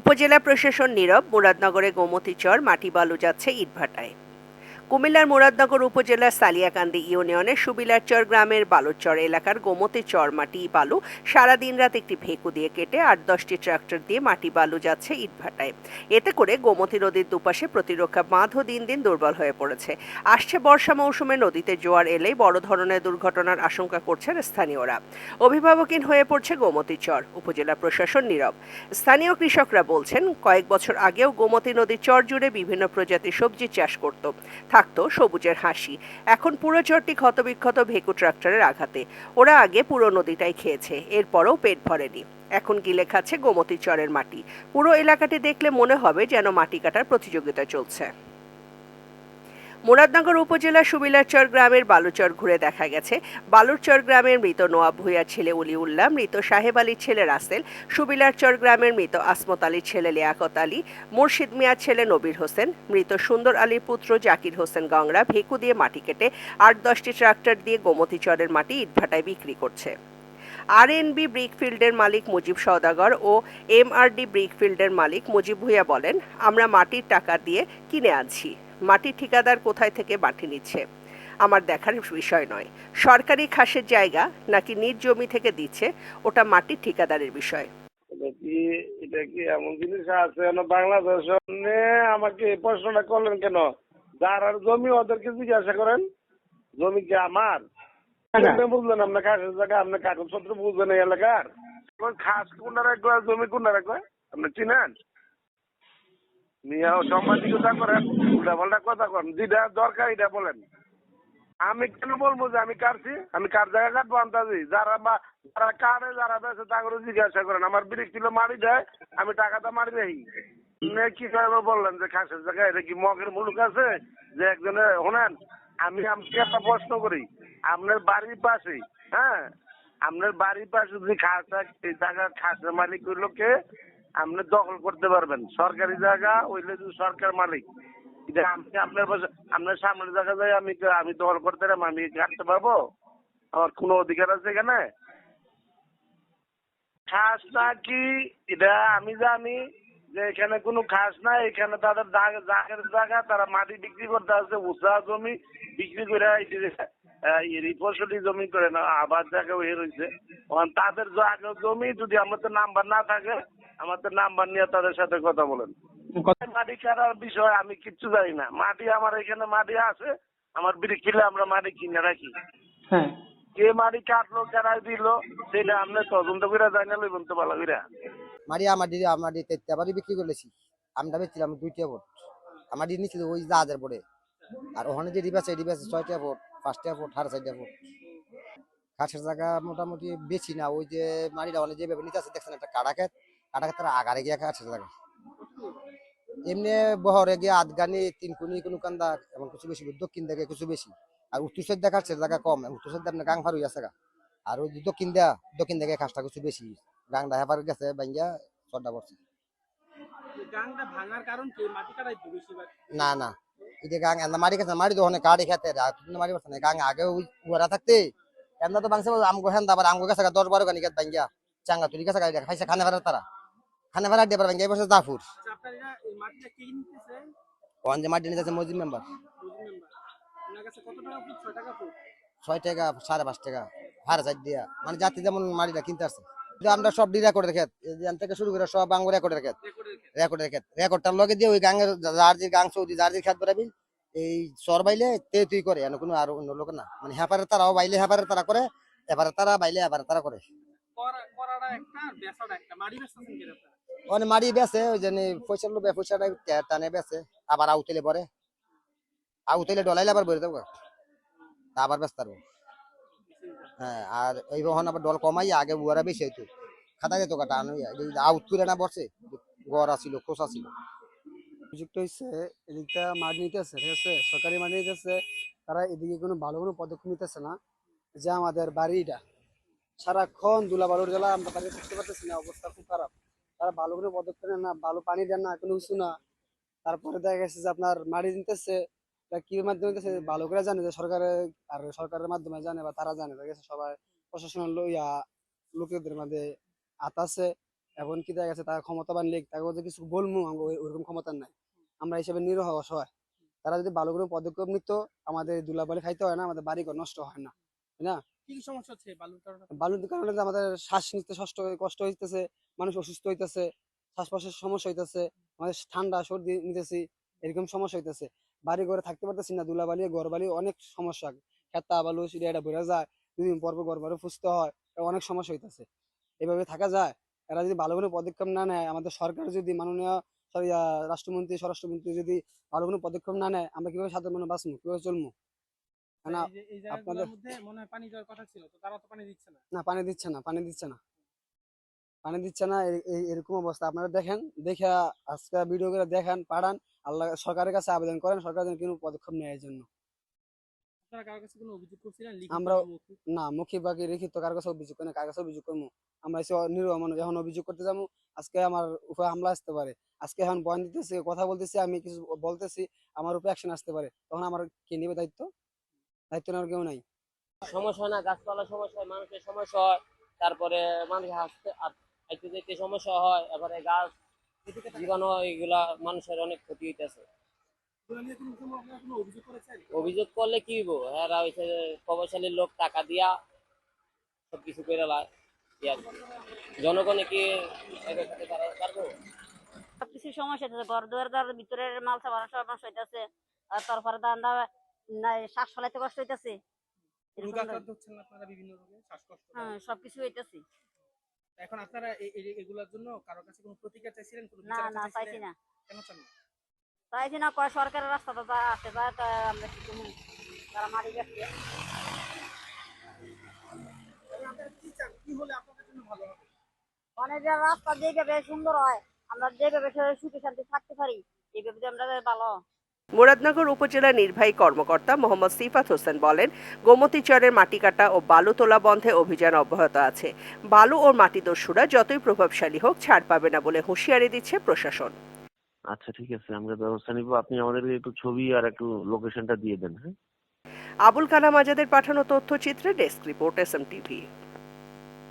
উপজেলা প্রশাসন নীরব মুরাদনগরে গোমতীচর মাটি বালু যাচ্ছে ইটভাটায়। কুমিল্লার মুরাদনগর উপজেলার সালিয়াকান্দি ইউনিয়নের সুবিলারচর গ্রামের বালুচর এলাকার গোমতী চর মাটি বালু সারাদিন রাত একটি ভেকু দিয়ে কেটে আট দশটি ট্রাক্টর দিয়ে মাটি বালু যাচ্ছে ইটভাটায়। এতে করে গোমতী নদীর দুপাশে প্রতিরক্ষা বাঁধও দিন দিন দুর্বল হয়ে পড়েছে। আসছে বর্ষা মৌসুমে নদীতে জোয়ার এলেই বড় ধরনের দুর্ঘটনার আশঙ্কা করছেন স্থানীয়রা। অভিভাবকহীন হয়ে পড়ছে গোমতী চর, উপজেলা প্রশাসন নীরব। স্থানীয় কৃষকরা বলছেন, কয়েক বছর আগেও গোমতী নদীর চর জুড়ে বিভিন্ন প্রজাতির সবজি চাষ করত। থাকতো সবুজের হাসি। এখন পুরো চরটি ক্ষতবিক্ষত ভেকু ট্রাক্টরের আঘাতে। ওরা আগে পুরো নদীটাই খেয়েছে, এরপরও পেট ভরেনি। এখন গিলে খাচ্ছে গোমতী চরের মাটি। পুরো এলাকাটি দেখলে মনে হবে যেন মাটি কাটার প্রতিযোগিতা চলছে। মুরাদনগর উপজেলার সুবিলারচর গ্রামের বালুচর ঘুরে দেখা গেছে। বালুরচর গ্রামের মৃত নোয়াব ভূঁইয়ার ছেলে উলিউল্লাহ মৃত সাহেব আলীর ছেলে রাসেল সুবিলারচর গ্রামের মৃত আসমত আলীর ছেলে লিয়াকত আলী, মুর্শিদ মিয়ার ছেলে নবীর হোসেন, মৃত সুন্দর আলীর পুত্র জাকির হোসেন গংরা ভেকু দিয়ে মাটি কেটে আট দশটি ট্রাক্টর দিয়ে গোমতী চরের মাটি ইটভাটায় বিক্রি করছে। আরএনবি ব্রিকফিল্ডের মালিক মুজিব সওদাগর ও এমআরডি ব্রিকফিল্ডের মালিক মুজিব ভূঁইয়া বলেন, আমরা মাটির টাকা দিয়ে কিনে আনছি। মাটির ঠিকাদার কোথায় থেকে মাটি নিচ্ছে? আমার দেখার বিষয় নয়। সরকারি খাসের জায়গা নাকি নিজ জমি থেকে দিচ্ছে? ওটা মাটির ঠিকাদারের বিষয়। এটা কি এমন জিনিস আছে? বাংলাদেশ আমাকে এই প্রশ্নটা করলেন কেন? যার আর জমি ওদেরকে জিজ্ঞাসা করেন। জমি কি আমার? বুঝলেন আপনার খাসের জায়গা আপনার কাগজপত্র বুঝবেন এই এলাকার? খাস কোনটা রাখবে জমি কোনটা রাখবে আপনি চিনেন? নিয়ে সাংবাদিকতা করেন উল্টা পাল্টা কথা করেন যেটা দরকার এটা বলেন। আমি কেন বলব যে আমি কাটছি আমি কার জায়গা কাটবো আন্তাজি যারা বা, যারা কাটে যারা বেছে তাকে জিজ্ঞাসা করেন। আমার বিরিক কিলো মারি দেয়, আমি টাকাটা মারি দেই। কি করে বললেন যে খাসের জায়গায়? এটা কি মগের মুলুক আছে? যে একজনে শোনেন আমি আপনাকে একটা প্রশ্ন করি। আপনার বাড়ির পাশে হ্যাঁ? আপনার বাড়ির পাশে যদি খাস, এই জায়গা খাসের মালিক হইল কে? আপনি দখল করতে পারবেন। সরকারি জায়গা হইলে যদি সরকার মালিক। আমি আপনার পাশে আপনার সামনের জায়গা যাই, আমি আমি দখল করতে পারব, আমি কাটতে পারব। আমার কোনো অধিকার আছে এখানে? খাস না কি, এটা আমি জানি যে এখানে কোনো খাস নাই এখানে তাদের জাগের জায়গা, তারা মাটি বিক্রি করতে আছে উঁচা জমি বিক্রি করে রিপোর্টি জমি করে না আবার জায়গা হয়ে রয়েছে। তাদের জায়গা জমি যদি আমাদের নাম্বার না থাকে আমাদের নাম্বার নিয়ে তাদের সাথে কথা বলেন। মাটি কাটার বিষয় আমি কিচ্ছু জানি না। মাটি আমার এখানে মাটি আছে আমার বিড়ি কিলে আমরা মাটি কিনে রাখি। হ্যাঁ। কে মাটি কাটলো কেনাই দিল সেটা আপনি তদন্ত করে জানিয়ে লইবেন তো ভালো করে। মারি আমার দিদি আমার দিদি তেত্রিশ বাড়ি বিক্রি করেছি আমরা বেচছিলাম দুইটা ভোট। আমার দিদি নিচ্ছিল ওই জাহাজের পরে আর ওখানে যে রিবাস রিবাস ছয়টা ভোট পাঁচটা ভোট সাড়ে চারটা ভোট। ঘাসের জায়গা মোটামুটি বেশি না। ওই যে মারিটা অনেক যেভাবে নিতে আছে দেখছেন একটা কাটা খেত কাটা খেত তারা আগারে গিয়ে ঘাসের জায়গা এমনি বহরে গিয়ে আদগানি তিন কুনি কোনো কান্দা এমন কিছু বেশি দক্ষিণ দিকে কিছু বেশি। আর উত্তর সাইড দেখা জায়গা কম উত্তর সাইড আপনার গাং ফার হয়ে আছে আর ওই দক্ষিণ দেয়া দক্ষিণ দিকে ঘাসটা কিছু বেশি। গাংটা হেপার গেছে বাইঙ্গা চড্ডা পড়ছে। না না। এটা গাং এন্দা মারি গেছে মারি তো অনেক কাড়ি খেতে মারি পারছে না। গাং আগে ওই উড়া থাকতে এন্দা তো বাংছে আমগো হেন্দা আবার আমগো গেছে দশ বারো গানি গেছে বাইঙ্গা চাঙ্গা তুলি গেছে খাইছে খানে ফেরার তারা। খানে ফেরার দিয়ে বাইঙ্গা এই বছর জাফুর। আচ্ছা আপনারা এই মাটিটা কে নিতেছে? ওখান যে মাটি যাচ্ছে মসজিদ মেম্বার। ছয় টাকা সাড়ে পাঁচ টাকা সাড়ে চার দিয়া। মানে জাতি যেমন মাটিটা কিনতে আসছে। আমরা সব ডি রেকর্ড রেখে এখান থেকে শুরু করে সব আঙ্গুর রেকর্ড রেখে রেকর্ড রেখে রেকর্ডটার লগে দিয়ে ওই গাঙের যে গাং সৌদি যে খেত বেড়াবি এই চর বাইলে তে তুই করে কোনো আর অন্য লোক না। মানে হেপারের তারাও বাইলে হেপারের তারা করে এবারে তারা বাইলে এবারে তারা করে। মানে মারি বেছে ওই জন্য পয়সা লোবে পয়সাটা টানে বেছে আবার আউতেলে পরে। আউতেলে ডলাইলে আবার দেবো আবার ব্যস্ত পারব হ্যাঁ আর এই বহন আবার ডল কমাই আগে বুয়ারা বেশি হইতো। খাতা যেত কাটা আউট তুলে না বসে গড় আসিল খোসা ছিল প্রযুক্ত হচ্ছে এদিকটা মাঠ নিতেছে ঠিক আছে? সরকারি মাঠ নিতেছে তারা এদিকে কোনো ভালো কোনো পদক্ষেপ নিতেছে না। যে আমাদের বাড়িটা সারাক্ষণ দুলা বালুর জ্বালা, আমরা তাকে করতে পারতেছি না, অবস্থা খুব খারাপ। তারা ভালো কোনো পদক্ষেপ নেন না, ভালো পানি দেন না, কোনো কিছু না। তারপরে দেখা গেছে যে আপনার মাটি নিতেছে কি মাধ্যমে নিতেছে ভালো করে জানে যে সরকারের আর সরকারের মাধ্যমে জানে বা তারা জানে। দেখা গেছে সবাই প্রশাসনের লইয়া লোকেদের মধ্যে হাত আছে এখন কি দেখা গেছে তারা ক্ষমতাবান লেগ তাকে যে কিছু বলব ওইরকম ক্ষমতা নাই। আমরা হিসেবে নিরহ অসহায়। তারা যদি ভালো করে পদক্ষেপ নিত, আমাদের দুলাবালি খাইতে হয় না, আমাদের বাড়ি ঘর নষ্ট হয় না, তাই না? বালুর কারণে? আমাদের শ্বাস নিতে কষ্ট হইতেছে, মানুষ অসুস্থ হইতেছে সমস্যা হইতেছে ঠান্ডা, সর্দি নিতেছি, এরকম সমস্যা হইতেছে। বাড়ি ঘরে থাকতে পারতেছি না অনেক সমস্যা। খেতা, বালু যায় পর ফুসতে হয় অনেক সমস্যা হইতেছে। এভাবে থাকা যায়। এরা যদি ভালো কোনো পদক্ষেপ না নেয়, আমাদের সরকার যদি মাননীয় রাষ্ট্রমন্ত্রী, স্বরাষ্ট্রমন্ত্রী যদি ভালো কোনো পদক্ষেপ না নেয়, আমরা কীভাবে সাধারণ মানুষ বাঁচবো, কীভাবে চলবো? না আপনাদের- মধ্যে মনে হয় পানি দেওয়ার কথা ছিল তো তারা তো পানি দিচ্ছে না। না পানি দিচ্ছে না পানি দিচ্ছে না। পানি দিচ্ছে না এ- এ- এরকম অবস্থা। আপনারা দেখেন দেখে আজকে ভিডিও করে দেখেন পাঠান। আল্লাহ সরকারের কাছে আবেদন করেন সরকার যেন কোনো পদক্ষেপ নেয় এর জন্য। আমরা- না মুখে বাকি লিখিত কার কাছে অভিযোগ করে না কার কাছে অভিযোগ করব। আমরা এসে নিরহ মানুষ এখন অভিযোগ করতে যাব। আজকে আমার উপরে হামলা আসতে পারে। আজকে এখন বয়ান দিতেছি কথা বলতেছি আমি কিছু বলতেছি আমার উপরে অ্যাকশন আসতে পারে। তখন আমার কে নেবে দায়িত্ব? দায়িত্ব নেওয়ার কেউ নাই। সমস্যা হয় না গাছপালা সমস্যা হয় মানুষের সমস্যা হয় তারপরে মানুষ হাসতে হাইতে যেতে সমস্যা হয় এবারে গাছ জীবাণু এগুলা মানুষের অনেক ক্ষতি হইতেছে। অভিযোগ করলে কি হইব? এরা হইছে প্রভাবশালী লোক টাকা দিয়া সবকিছু করে লাই জনগণে কি পারব? সবকিছু সমস্যা ঘর দুয়ার ভিতরের মাল সামান সমস্যা হইতেছে আর তারপরে দান্দা শ্বাস ফলাইতে কষ্ট হইতেছে? এরকম রোগাক্রান্ত হচ্ছেন না আপনারা বিভিন্ন রোগে? শ্বাসকষ্ট হ্যাঁ সবকিছু হইতেছে। এখন আপনারা এ- এ- এগুলোর জন্য কারোর কাছে কোনো প্রতিকার চাইছিলেন? কোনো না না চাইছি না। কেন চান চাইছি না কয় সরকারের রাস্তা তো যা আছে আমরা তারা মারি গেছে। রাস্তা যেভাবে সুন্দর হয় আমরা যেভাবে সুখে শান্তি থাকতে পারি এইভাবে আমরা ভালো। মুরাদনগর উপজেলা নির্বাহী কর্মকর্তা মোহাম্মদ সিফাত হোসেন বলেন গোমতীচরের মাটি কাটা ও বালু তোলা বন্ধে অভিযান অব্যাহত আছে। বালু ও মাটি দস্যুরা যতই প্রভাবশালী হোক ছাড় পাবে না বলে হুঁশিয়ারি দিচ্ছে প্রশাসন। আচ্ছা ঠিক আছে আমরা ব্যবস্থা নিব। আপনি আমাদেরকে একটু ছবি আর একটু লোকেশনটা দিয়ে দেন হ্যাঁ? আবুল কালাম আজাদের পাঠানো তথ্যচিত্রে desk report S M TV.